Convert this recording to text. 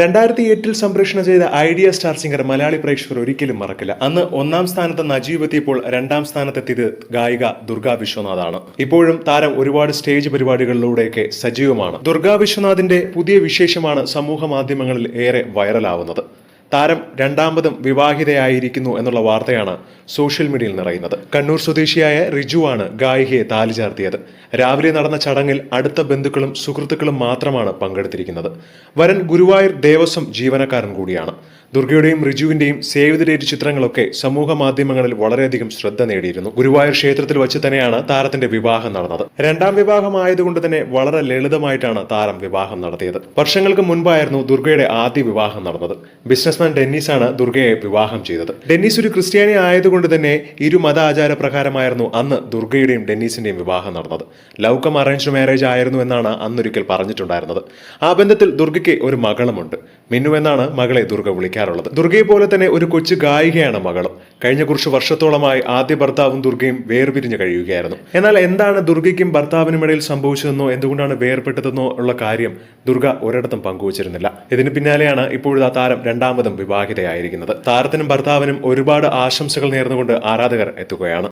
രണ്ടായിരത്തി എട്ടിൽ സംപ്രേഷണം ചെയ്ത ഐഡിയ സ്റ്റാർ സിംഗർ മലയാളി പ്രേക്ഷകർ ഒരിക്കലും മറക്കില്ല. അന്ന് ഒന്നാം സ്ഥാനത്ത് നജീബ് എത്തിയപ്പോൾ രണ്ടാം സ്ഥാനത്തെത്തിയത് ഗായിക ദുർഗാ വിശ്വനാഥാണ്. ഇപ്പോഴും താരം ഒരുപാട് സ്റ്റേജ് പരിപാടികളിലൂടെയൊക്കെ സജീവമാണ്. ദുർഗാ വിശ്വനാഥിന്റെ പുതിയ വിശേഷമാണ് സമൂഹ മാധ്യമങ്ങളിൽ ഏറെ വൈറലാവുന്നത്. താരം രണ്ടാമതും വിവാഹിതയായിരിക്കുന്നു എന്നുള്ള വാർത്തയാണ് സോഷ്യൽ മീഡിയയിൽ നിറയുന്നത്. കണ്ണൂർ സ്വദേശിയായ റിജുവാണ് ഗായികയെ താലി ചാർത്തിയത്. രാവിലെ നടന്ന ചടങ്ങിൽ അടുത്ത ബന്ധുക്കളും സുഹൃത്തുക്കളും മാത്രമാണ് പങ്കെടുത്തിരിക്കുന്നത്. വരൻ ഗുരുവായൂർ ദേവസ്വം ജീവനക്കാരൻ കൂടിയാണ്. ദുർഗയുടെയും റിജുവിന്റെയും സേവ് ദി ചിത്രങ്ങളൊക്കെ സമൂഹ മാധ്യമങ്ങളിൽ വളരെയധികം ശ്രദ്ധ നേടിയിരുന്നു. ഗുരുവായൂർ ക്ഷേത്രത്തിൽ വെച്ച് തന്നെയാണ് താരത്തിന്റെ വിവാഹം നടന്നത്. രണ്ടാം വിവാഹമായതുകൊണ്ട് തന്നെ വളരെ ലളിതമായിട്ടാണ് താരം വിവാഹം നടത്തിയത്. വർഷങ്ങൾക്ക് മുൻപായിരുന്നു ദുർഗയുടെ ആദ്യ വിവാഹം നടന്നത്. ബിസിനസ്മാൻ ഡെന്നീസ് ആണ് ദുർഗയെ വിവാഹം ചെയ്തത്. ഡെന്നീസ് ഒരു ക്രിസ്ത്യാനി ആയതുകൊണ്ട് തന്നെ ഇരു മത ആചാര പ്രകാരമായിരുന്നു അന്ന് ദുർഗയുടെയും ഡെന്നീസിന്റെയും വിവാഹം നടന്നത്. ലവ് കം അറേഞ്ച്ഡ് മാരേജ് ആയിരുന്നു എന്നാണ് അന്നൊരിക്കൽ പറഞ്ഞിട്ടുണ്ടായിരുന്നത്. ആ ബന്ധത്തിൽ ദുർഗയ്ക്ക് ഒരു മകളുമുണ്ട്. മിന്നു എന്നാണ് മകളെ ദുർഗ വിളിക്കാറുള്ളത്. ദുർഗയെ പോലെ തന്നെ ഒരു കൊച്ചു ഗായികയാണ് മകളും. കഴിഞ്ഞ കുറച്ച് വർഷത്തോളമായി ആദ്യ ഭർത്താവും ദുർഗയും വേർപിരിഞ്ഞു കഴിയുകയായിരുന്നു. എന്നാൽ എന്താണ് ദുർഗയ്ക്കും ഭർത്താവിനും ഇടയിൽ സംഭവിച്ചതെന്നോ എന്തുകൊണ്ടാണ് വേർപെട്ടതെന്നോ ഉള്ള കാര്യം ദുർഗ ഒരിടത്തും പങ്കുവച്ചിരുന്നില്ല. ഇതിന് പിന്നാലെയാണ് ഇപ്പോഴത്തെ താരം രണ്ടാമതും വിവാഹിതയായിരിക്കുന്നത്. താരത്തിനും ഭർത്താവിനും ഒരുപാട് ആശംസകൾ നേർന്നുകൊണ്ട് ആരാധകർ എത്തുകയാണ്.